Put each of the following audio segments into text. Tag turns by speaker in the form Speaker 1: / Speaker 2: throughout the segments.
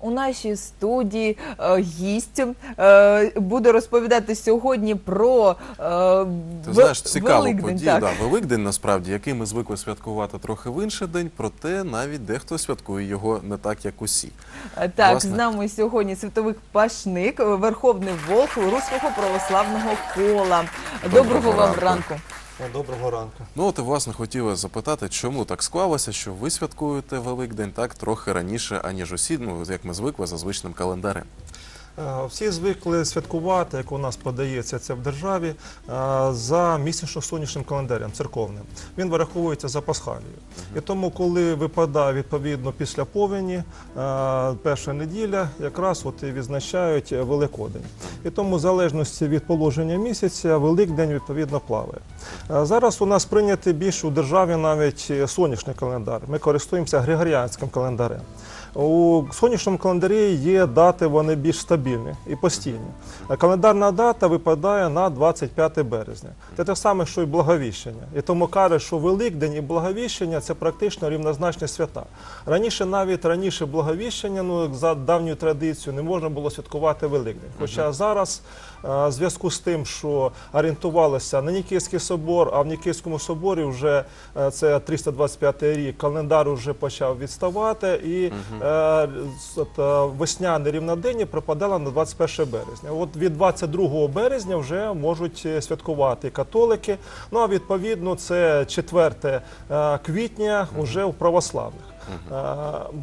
Speaker 1: У нашій студії е, гість е, буде розповідати сьогодні про е,
Speaker 2: Ти знаєш, цікава
Speaker 1: Великдень,
Speaker 2: подія.
Speaker 1: так.
Speaker 2: Да, Великдень, насправді, який ми звикли святкувати трохи в інший день, проте навіть дехто святкує його не так, як усі.
Speaker 1: Е, Так,
Speaker 2: Власне.
Speaker 1: з нами сьогодні світовик Пашник, е, верховний волк Руського православного кола. Доброго,
Speaker 2: Доброго
Speaker 1: вам
Speaker 2: ранку.
Speaker 1: ранку.
Speaker 3: Доброго ранку.
Speaker 2: Ну от і власне хотіла запитати, чому так склалося, що ви святкуєте Великдень так трохи раніше, аніж усі, ну як ми звикли за звичним календарем.
Speaker 3: Е, Всі звикли святкувати, як у нас подається це в державі, е, за місячно-сонячним календарем церковним. Він вираховується за пасхалією. І тому, коли випадає відповідно після повені, е, перша неділя, якраз от і відзначають Великодень. І тому, в залежності від положення місяця, Великдень відповідно плаває. Зараз у нас прийнятий більше у державі навіть сонячний календар. Ми користуємося григоріанським календарем. У сонячному календарі є дати, вони більш стабільні і постійні. Календарна дата випадає на 25 березня. Це те саме, що і благовіщення. І тому каже, що Великдень і благовіщення це практично рівнозначні свята. Раніше, навіть раніше благовіщення, ну за давньою традицією, не можна було святкувати Великдень. Хоча зараз, в зв'язку з тим, що орієнтувалися на Нікейський собор, а в Нікейському соборі вже е, це 325 рік, календар вже почав відставати, і е, з- от, е, весняне рівнодення припадало на 21 березня. От від 22 березня вже можуть е, святкувати католики. Ну а відповідно це 4 е, квітня вже у православних. Е,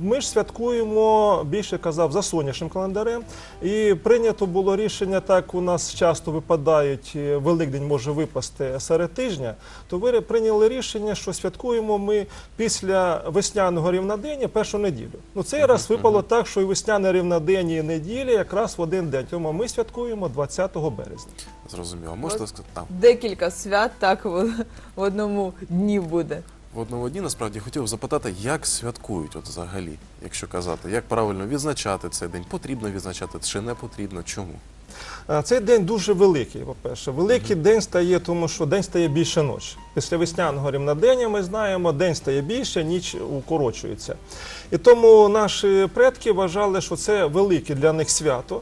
Speaker 3: Ми ж святкуємо більше казав за сонячним календарем, і прийнято було рішення. Так у нас часто випадають е, Великдень може випасти серед тижня. То ви прийняли рішення, що святкуємо ми після весняного рівнодення першу неділю. Ну цей раз випало так, що і весняне рівнодення і неділя якраз в один день. Тому ми святкуємо 20 березня.
Speaker 2: Зрозуміло. Можете сказати там
Speaker 1: Декілька свят так в, в одному дні буде.
Speaker 2: В одному дні насправді хотів запитати, як святкують, от взагалі, якщо казати, як правильно відзначати цей день? Потрібно відзначати чи не потрібно? Чому?
Speaker 3: Цей день дуже великий, по-перше. Великий день стає, тому що день стає більше ночі. Після весняного рівнодення ми знаємо, день стає більше, ніч укорочується. І тому наші предки вважали, що це велике для них свято.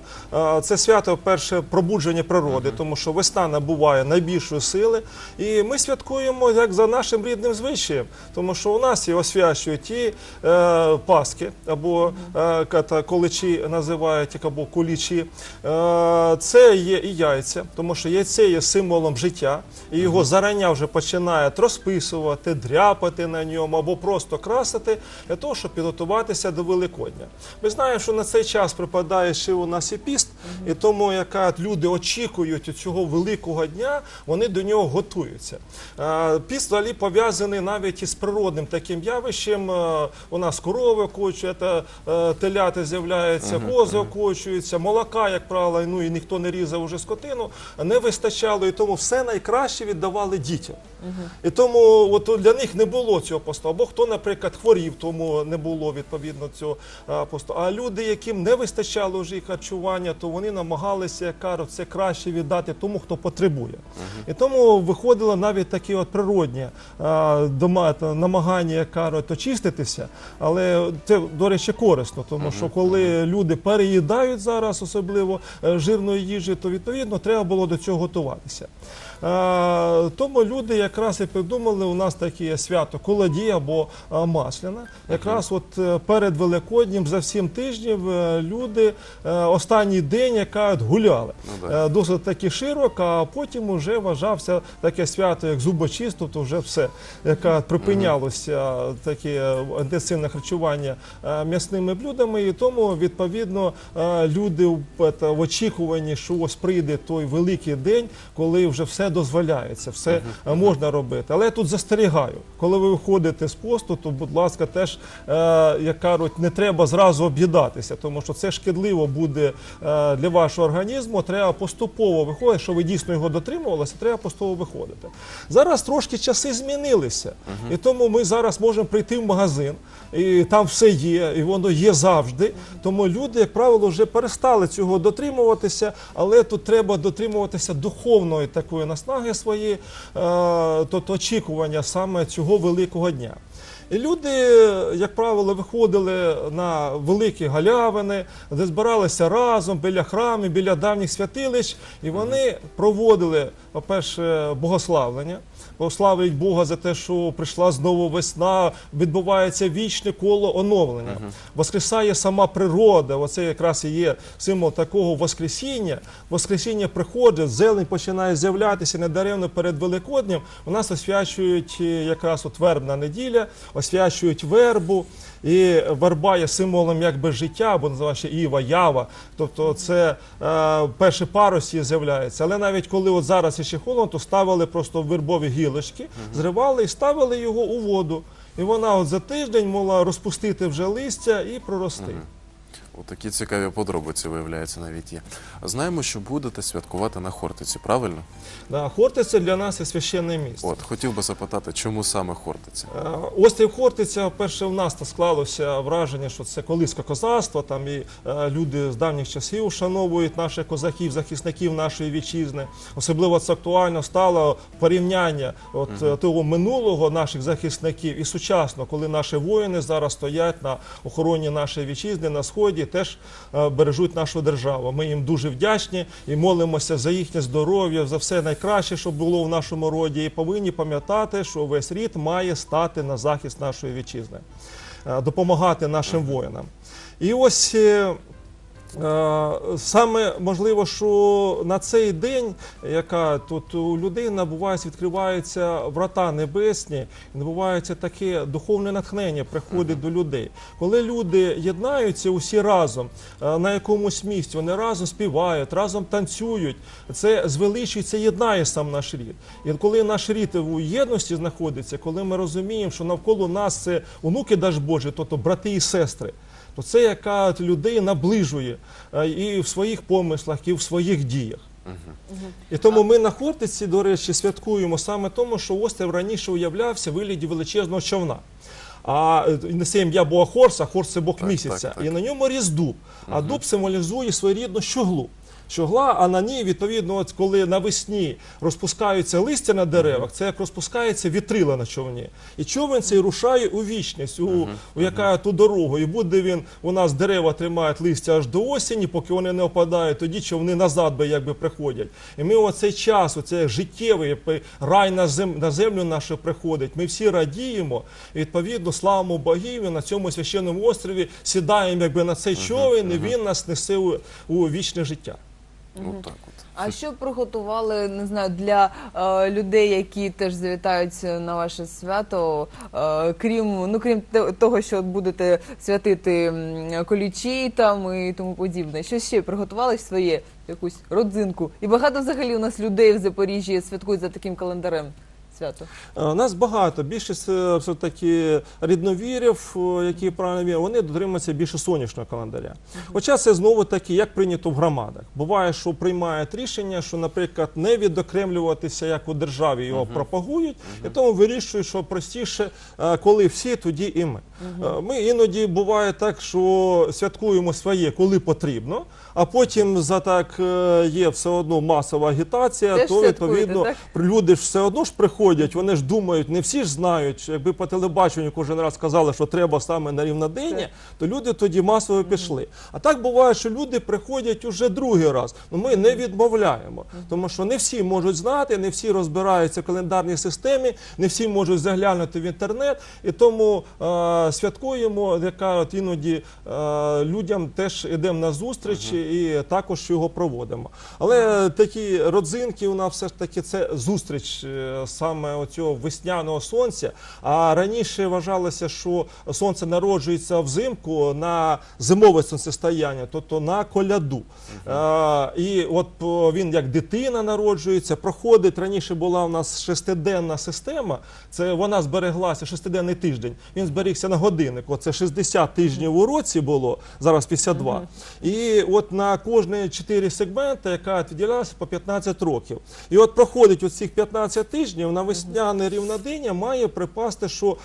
Speaker 3: Це свято, перше, пробудження природи, тому що весна набуває найбільшої сили. І ми святкуємо як за нашим рідним звичаєм, тому що у нас є освячують і е, паски, або е, количі називають, або кулічі. Е, це є і яйця, тому що яйце є символом життя, і його зарання вже починають розписувати, дряпати на ньому або просто красити для того, щоб підготуватися до Великодня. Ми знаємо, що на цей час припадає ще у нас і піст, і тому, яка люди очікують цього великого дня, вони до нього готуються. Піст взагалі пов'язаний навіть із природним таким явищем. У нас корови е, е, теляти з'являються, кози окочуються, молока, як правило, ну і ніхто не різав уже скотину, не вистачало, і тому все найкраще віддавали дітям. І тому от для них не було цього посту. Або хто, наприклад, хворів, тому не було відповідно цього посту. А люди, яким не вистачало вже їх харчування, то вони намагалися, як кажуть, це краще віддати тому, хто потребує. І тому виходило навіть такі от природні а, дома, та намагання, як кажуть, очиститися. Але це, до речі, корисно, тому що коли люди переїдають зараз, особливо е, жирної їжі, то відповідно треба було до цього готуватися. Е, Тому люди якраз і придумали у нас таке свято колоді або е, масляна. Якраз от е, перед Великоднім за всім тижнів люди останній день яка от гуляли.
Speaker 2: Ну,
Speaker 3: Досить таки широко, а потім вже вважався таке свято, як зубочист, тобто вже все, яка припинялося таке інтенсивне харчування м'ясними блюдами, і тому відповідно люди в очікуванні, що ось прийде той великий день, коли вже все дозволяється, все е, можна робити. Але я тут застерігаю, коли ви виходите з посту, то будь ласка, теж е, як кажуть, не треба зразу об'їдатися, тому що це шкідливо буде е, для вашого організму. Треба поступово виходити, що ви дійсно його дотримувалися, треба поступово виходити. Зараз трошки часи змінилися, і тому ми зараз можемо прийти в магазин, і там все є, і воно є завжди. Тому люди, як правило, вже перестали цього дотримуватися, але тут треба дотримуватися духовної такої наснаги свої, тобто очікування саме цього великого дня. І люди, як правило, виходили на великі галявини, де збиралися разом біля храмів, біля давніх святилищ, і вони проводили, по-перше, богославлення. Славить Бога за те, що прийшла знову весна, відбувається вічне коло оновлення. Воскресає сама природа. Оце якраз і є символ такого Воскресіння. Воскресіння приходить, зелень починає з'являтися недаремно перед Великоднем. У нас освячують е, якраз от вербна неділя, освячують вербу. І верба є символом якби життя, або називається Іва, Ява. Тобто це е, перші парості з'являється. Але навіть коли от зараз іще холодно, то ставили просто вербові гілочки, зривали і ставили його у воду. І вона от за тиждень могла розпустити вже листя і прорости.
Speaker 2: От такі цікаві подробиці, виявляється, навіть є. Знаємо, що будете святкувати на Хортиці, правильно?
Speaker 3: Да, Хортиця для нас є священне місце.
Speaker 2: От, хотів би запитати, чому саме Хортиця?
Speaker 3: Е, Острів Хортиця, перше, в нас склалося враження, що це колиське козацтво. Там і е, люди з давніх часів вшановують наших козаків, захисників нашої вітчизни. Особливо це актуально стало порівняння от е, того минулого наших захисників і сучасно, коли наші воїни зараз стоять на охороні нашої вітчизни на сході, теж е, бережуть нашу державу. Ми їм дуже вдячні і молимося за їхнє здоров'я, за все найкраще, що було в нашому роді, і повинні пам'ятати, що весь рід має стати на захист нашої вітчизни, е, допомагати нашим воїнам. І ось. Е, Саме можливо, що на цей день, яка тут у людей набувається, відкриваються врата небесні, набувається таке духовне натхнення, приходить до людей. Коли люди єднаються усі разом е, на якомусь місці, вони разом співають, разом танцюють, це звеличує, це єднає сам наш рід. І коли наш рід у єдності знаходиться, коли ми розуміємо, що навколо нас це онуки Даж Божі, тобто брати і сестри. То це яка людей наближує е, і в своїх помислах, і в своїх діях. І тому ми на Хортиці, до речі, святкуємо саме тому, що острів раніше уявлявся в вигляді величезного човна. А е, несе ім'я Бога Хорса, Хорс це Бог
Speaker 2: Так,
Speaker 3: місяця.
Speaker 2: так, так.
Speaker 3: І на ньому різ дуб. А дуб символізує своєрідну щоглу. Щогла, а на ній, відповідно, от коли навесні розпускаються листя на деревах, це як розпускається вітрила на човні. І човен цей рушає у вічність, у, у яка ту дорогу. І буде він, у нас дерева тримають листя аж до осені, поки вони не опадають, тоді човни назад би якби приходять. І ми оцей час, оцей життєвий рай на, зем, на землю нашу приходить. Ми всі радіємо, і відповідно славимо богів, і на цьому священному острові сідаємо якби на цей човен, і він нас несе у, у вічне життя.
Speaker 2: От так от.
Speaker 1: А що приготували, не знаю, для е, людей, які теж завітають на ваше свято, е, крім ну крім того, що будете святити колючі колічі там і тому подібне. Що ще приготували своє якусь родзинку? І багато взагалі у нас людей в Запоріжжі святкують за таким календарем свято.
Speaker 3: Е, Нас багато. Більшість е, все-таки рідновірів, е, які правильно вірять, вони дотримуються більше сонячного календаря. Хоча це знову таки, як прийнято в громадах. Буває, що приймають рішення, що, наприклад, не відокремлюватися, як у державі його пропагують, і тому вирішують, що простіше, коли всі, тоді і ми. Ми іноді буває так, що святкуємо своє, коли потрібно, а потім за так є все одно масова агітація,
Speaker 1: Теж
Speaker 3: то відповідно
Speaker 1: так?
Speaker 3: люди ж все одно ж приходять, вони ж думають, не всі ж знають. Якби по телебаченню кожен раз казали, що треба саме на рівнодення, то люди тоді масово пішли. А так буває, що люди приходять уже другий раз. Ну ми не відмовляємо, тому що не всі можуть знати, не всі розбираються в календарній системі, не всі можуть заглянути в інтернет, і тому е, святкуємо, яка от іноді е, людям теж йдемо на зустріч і також його проводимо. Але такі родзинки у нас все ж таки це зустріч е, саме оцього весняного сонця. А раніше вважалося, що сонце народжується взимку на зимове сонцестояння, тобто на коляду. Е, і от він як дитина народжується, проходить. Раніше була у нас шестиденна система. Це вона збереглася шестиденний тиждень. Він зберігся на годинник. Оце 60 тижнів у році було, зараз 52. І от на кожні 4 сегменти, яка відділялася по 15 років. І от проходить оцих 15 тижнів на весняне рівнодення має припасти, що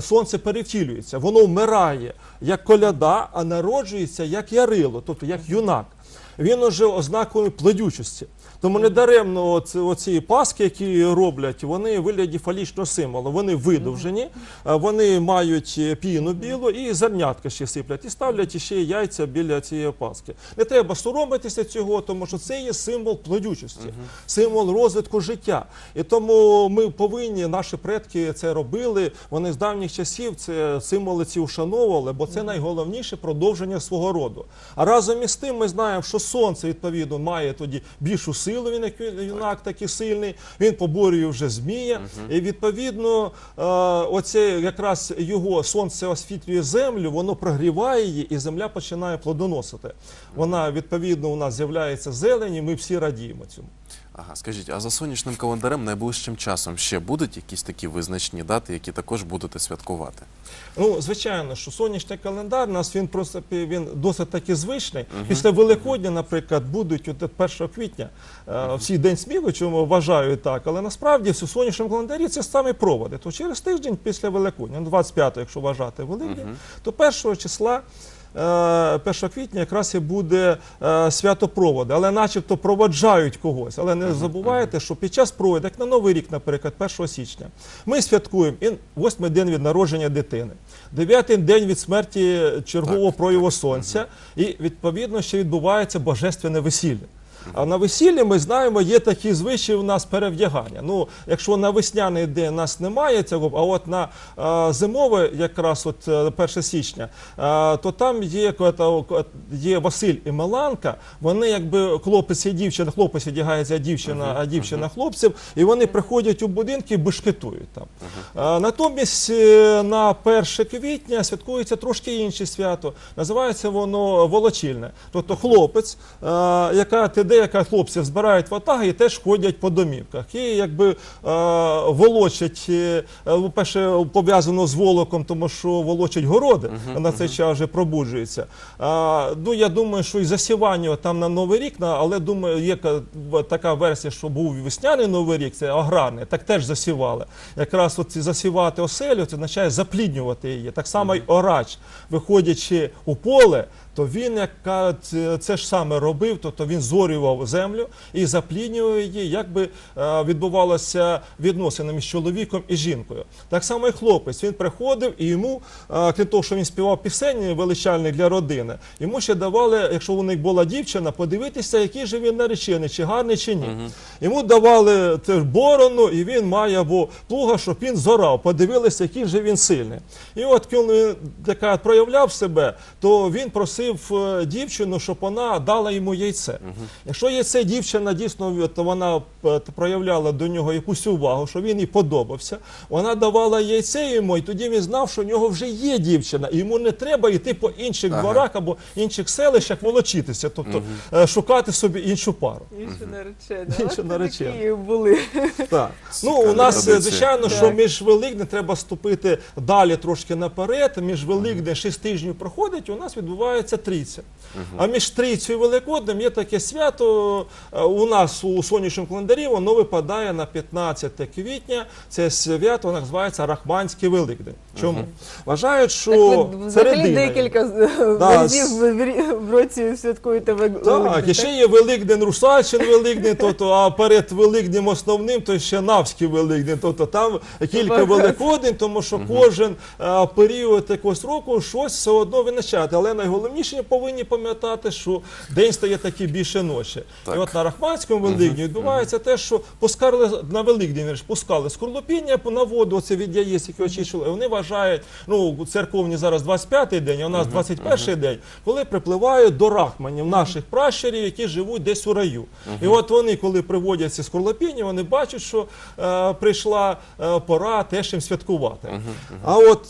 Speaker 3: сонце перевтілюється, воно вмирає як коляда, а народжується як ярило, тобто як юнак. він уже ознакою плодючості. Тому недаремно оці, оці паски, які роблять, вони в вигляді фалічного символу. Вони видовжені, е, вони мають е, піну білу і зернятка ще сиплять, і ставлять ще яйця біля цієї паски. Не треба соромитися цього, тому що це є символ плодючості, символ розвитку життя. І тому ми повинні, наші предки це робили. Вони з давніх часів це символи ці вшановували, бо це найголовніше продовження свого роду. А разом із тим ми знаємо, що сонце відповідно має тоді більшу силу. Він як юнак такий сильний. Він поборює вже змія. І відповідно, е, оце якраз його сонце освітлює землю, воно прогріває її, і земля починає плодоносити. Вона відповідно у нас з'являється зелені. ми всі радіємо цьому.
Speaker 2: Ага, скажіть, а за сонячним календарем найближчим часом ще будуть якісь такі визначні дати, які також будете святкувати?
Speaker 3: Ну, звичайно, що сонячний календар у нас він просто він досить таки звичний. Після Великодня, наприклад, будуть от 1 квітня е, всі день сміху, чому вважаю так. Але насправді в сонячному календарі це саме проводи. То через тиждень після Великодня, ну 25, якщо вважати Великдень, то 1 числа. Е, 1 квітня якраз і буде е, свято проводи, але начебто проводжають когось. Але не забувайте, що під час проводу, як на Новий рік, наприклад, 1 січня, ми святкуємо і восьмий день від народження дитини, дев'ятий день від смерті чергового прояву сонця, і відповідно ще відбувається божественне весілля. А на весіллі ми знаємо, є такі звичаї у нас перевдягання. Ну, якщо на весняний день нас немає цього, а от на е, зимове, якраз от е, 1 січня, е, то там є, є Василь і Меланка. Вони якби хлопець і дівчина, хлопець одягається дівчина, а дівчина хлопців, і вони приходять у будинки і бешкетують там. Е, Натомість е, на 1 квітня святкується трошки інше свято. Називається воно волочільне. Тобто хлопець, е, яка те деяка хлопців збирають ватаги і теж ходять по домівках. І якби е, волочать, е, е, по-перше, пов'язано з волоком, тому що волочать городи, на цей час вже пробуджується. А, ну, я думаю, що і засівання там на Новий рік, на- але думаю, є така версія, що був весняний Новий рік, це аграрний, так теж засівали. Якраз от ці засівати оселю, це означає запліднювати її. Так само й орач, виходячи у поле, то він яка це, це ж саме робив, тобто він зорював землю і запліднював її, як би е, відбувалося відносини між чоловіком і жінкою. Так само і хлопець. Він приходив і йому, е, крім того, що він співав пісень величальні для родини, йому ще давали, якщо у них була дівчина, подивитися, який же він наречений, чи гарний, чи ні. Йому давали борону, і він має або плуга, щоб він зорав, подивилися, який же він сильний. І от коли він проявляв себе, то він просив е, дівчину, щоб вона дала йому яйце. Якщо яйце дівчина дійсно то вона е, проявляла до нього якусь увагу, що він їй подобався, вона давала яйце йому, і тоді він знав, що в нього вже є дівчина, і йому не треба йти по інших
Speaker 2: Ага.
Speaker 3: дворах або інших селищах волочитися, тобто е, шукати собі іншу пару.
Speaker 1: Інші наречені.
Speaker 3: Інші
Speaker 1: Ось
Speaker 3: наречені.
Speaker 1: такі були.
Speaker 3: Так. Ну, у нас, звичайно, що між Великдень треба ступити далі трошки наперед. Між Великдень 6 тижнів проходить, у нас відбувається трійця. А між трійцею і Великоднем є таке свято. е, У нас у сонячному календарі воно випадає на 15 квітня. Це свято називається Рахманський Великдень. Чому? Вважають, що
Speaker 1: Так ви взагалі декілька
Speaker 3: Да,
Speaker 1: разів в році святкуєте Вел-
Speaker 3: Так, і ще є Великдень Русальчин Великдень, тобто, а перед Великднем основним, то ще Навський Великдень. Тобто там кілька
Speaker 1: Багато.
Speaker 3: Великодень, тому що кожен період якогось року щось все одно виначати. Але найголовніше повинні пам'ятати, що день стає такий більше ночі.
Speaker 2: Так.
Speaker 3: І от на Рахманському Великдні відбувається те, що пускали на Великдень пускали скорлупіння на воду, оце від яєць, які очищували. Вони вважають, ну церковні зараз 25-й день, а у нас 21-й день, коли припливають до рахманів наших пращурів, які живуть десь у раю. І от вони, коли приводять ці скорлупіння, вони бачать, що е, прийшла е, пора теж їм святкувати. А от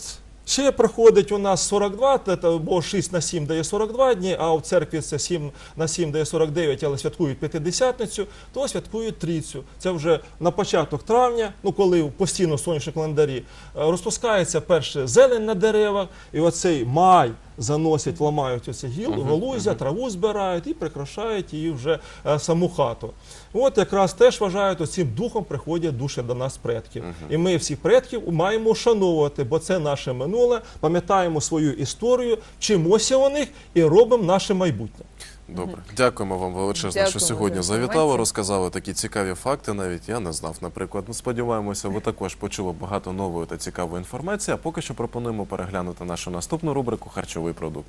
Speaker 3: Ще проходить у нас 42, те- те, бо 6 на 7 дає 42 дні, а в церкві це 7 на 7 дає 49, але святкують п'ятидесятницю, то святкують трійцю. Це вже на початок травня, ну коли постійно сонячні календарі е, розпускається перше зелень на деревах, і оцей май заносять, ламають оці гіл, галузя, траву збирають і прикрашають її вже е, саму хату. От якраз теж вважають, оцим духом приходять душі до нас предків. І ми всіх предків маємо шановувати, бо це наше минуле, пам'ятаємо свою історію, вчимося у них і робимо наше майбутнє.
Speaker 2: Добре, дякуємо вам величезно, що сьогодні
Speaker 1: за
Speaker 2: завітали, розказали такі цікаві факти. Навіть я не знав, наприклад. Ну, сподіваємося, ви також почули багато нової та цікавої інформації. А поки що пропонуємо переглянути нашу наступну рубрику Харчовий продукт.